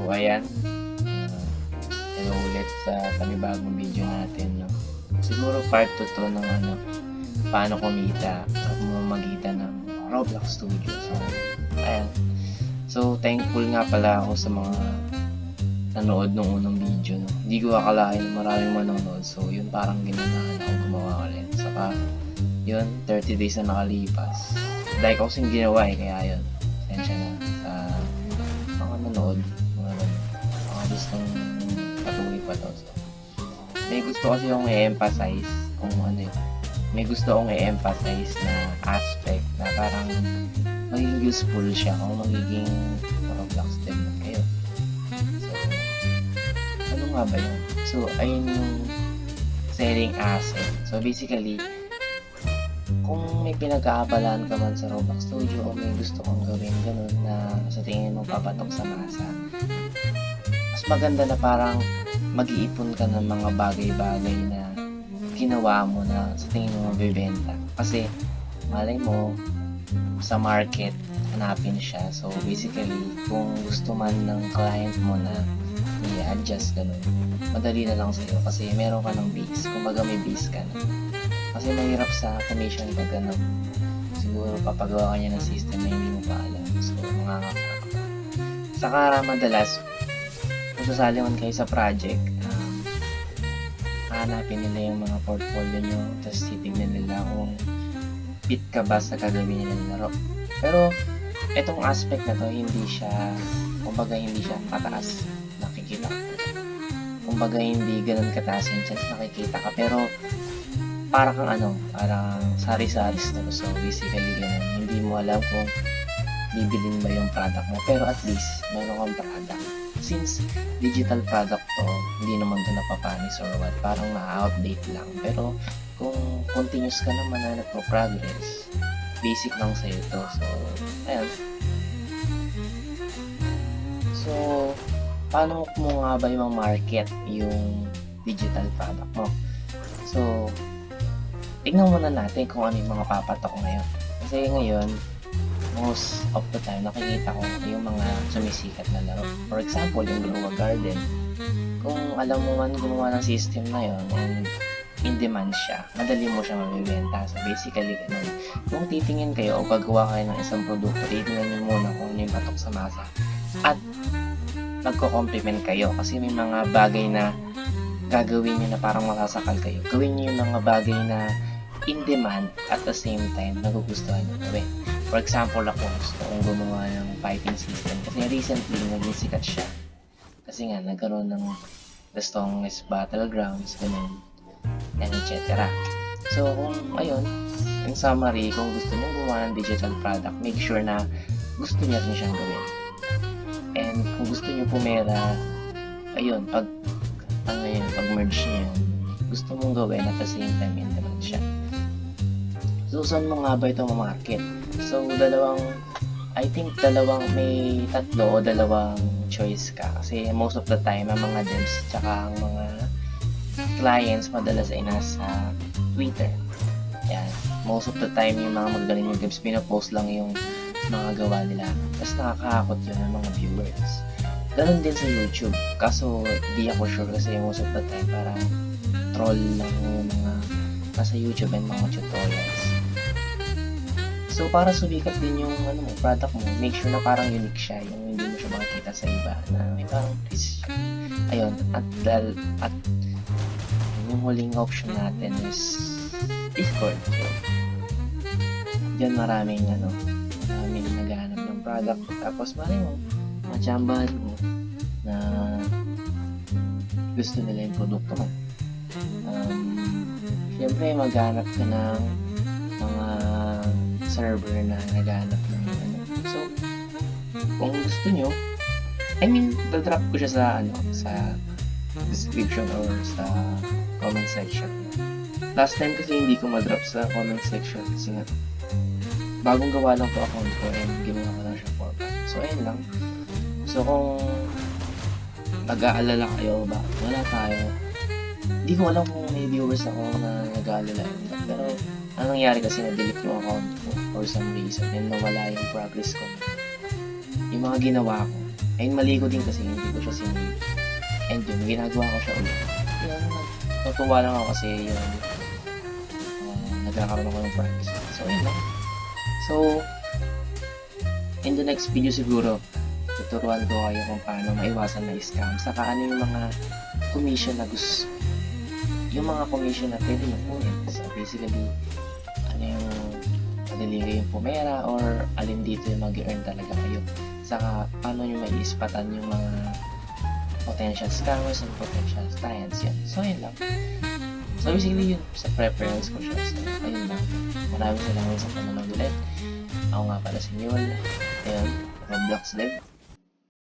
So, ayan. Uh, hello ulit sa panibagong video natin. No? Siguro part 2 to ng ano, paano kumita sa pamamagitan ng Roblox Studio. So, ayan. So, thankful nga pala ako sa mga nanood nung unang video. No? Hindi ko akalain maraming manonood. So, yun parang ginanahan ako gumawa ulit. Saka, yun, 30 days na nakalipas. Dahil ko kasing ginawa eh, kaya yun. Sensya na sa mga nanood. Gustong patuloy pa to. So, may gusto kasi akong i-emphasize kung ano yun. May gusto akong i-emphasize na aspect na parang magiging useful siya kung magiging Roblox dev kayo. So, ano nga ba yun? So, ayun yung selling asset. So, basically, kung may pinag-aabalaan ka man sa Roblox Studio o may gusto kong gawin ganun na sa tingin mo papatok sa masa, mas maganda na parang mag-iipon ka ng mga bagay-bagay na ginawa mo na sa tingin mo mabibenta. Kasi, malay mo, sa market, hanapin siya. So, basically, kung gusto man ng client mo na i-adjust ganun, madali na lang sa'yo kasi meron ka ng base. Kumbaga may base ka na. Kasi mahirap sa commission pag ano, siguro papagawa ka niya ng system na hindi mo pa alam. So, mga Saka madalas, kung sasali man kayo sa project, um, hahanapin nila yung mga portfolio nyo, tapos titignan nila kung fit ka ba sa gagawin nila ng laro. Pero, itong aspect na to, hindi siya, kumbaga hindi siya pataas, nakikita ko. Kumbaga hindi ganun kataas yung chance nakikita ka. Pero, para kang ano, parang sari-sari to. So, basically ganun. Hindi mo alam kung bibilin ba yung product mo. Pero at least, meron kang product. Since digital product to, hindi naman to napapanis or what. Parang na-outdate lang. Pero, kung continuous ka naman na nagpo-progress, basic lang sa'yo to. So, ayan. So, paano mo nga ba yung market yung digital product mo? So, tignan muna natin kung ano yung mga papatok ngayon. Kasi ngayon, most of the time, nakikita ko yung mga sumisikat na laro. For example, yung Grow a Garden. Kung alam mo man gumawa ng system na yon and in demand siya, madali mo siya mabibenta. So basically, ganun. Kung titingin kayo o gagawa kayo ng isang produkto, titingnan nyo muna kung ano yung patok sa masa. At magko-compliment kayo kasi may mga bagay na gagawin nyo na parang masasakal kayo. Gawin nyo yung mga bagay na in demand at the same time nagugustuhan nyo gawin. For example, ako gusto kong gumawa ng fighting system kasi recently naging sikat siya. Kasi nga, nagkaroon ng the strongest battlegrounds, ganun, and etc. So, kung ayun, in summary, kung gusto nyo gumawa ng digital product, make sure na gusto niya rin siyang gawin. And kung gusto nyo pumera, ayun, pag ano yun, pag merge niya gusto mong gawin at the same time demand siya. So, saan mo nga ba ito market? So, dalawang, I think dalawang may tatlo o dalawang choice ka. Kasi most of the time, ang mga devs tsaka ang mga clients madalas ay nasa Twitter. Yan. Most of the time, yung mga magaling yung devs, pinapost lang yung mga gawa nila. Tapos nakakakot yun ng mga viewers. Ganon din sa YouTube. Kaso, di ako sure kasi most of the time parang troll lang yung mga nasa YouTube and mga tutorials. So, para sumikat din yung ano mo, product mo, make sure na parang unique siya, yung hindi mo siya makikita sa iba, na may parang twist. Ayun, at, dal, at yung huling option natin is Discord. So, dyan maraming ano, maraming naghahanap ng product. Tapos, mali mo, machambahan mo na gusto nila yung produkto mo. Um, Siyempre, maghanap ka ng mga server na naghanap ng ano. So, kung gusto nyo, I mean, dadrop ko siya sa ano, sa description or sa comment section. Last time kasi hindi ko madrop sa comment section kasi nga bagong gawa lang po account ko and ginawa ko lang siya for. So, ayun lang. So, kung nag-aalala kayo ba, wala tayo. Hindi ko alam kung may viewers ako na nag-aalala. Pero, ang nangyari kasi na-delete yung account ko for some reason and nawala yung progress ko. Yung mga ginawa ko. Ayun, mali ko din kasi hindi ko siya sinave. And yun, ginagawa ko siya ulit. Yun, natutuwa lang ako kasi yun, uh, nagkakaroon ako ng privacy. So, yun lang. So, in the next video siguro, tuturuan ko kayo kung paano maiwasan na scam. Saka ano yung mga commission na gusto, yung mga commission na pwede nyo kunin. So, basically, ano yung madali yung pumera or alin dito yung mag-earn talaga kayo. Saka, paano nyo maiispatan yung mga potential scammers and potential clients yan. So, yun lang. So, basically yun, sa preference ko siya. So, ayun lang. Maraming salamat sa panonood ulit. Ako nga pala si Newell. Ayun, Roblox Dev.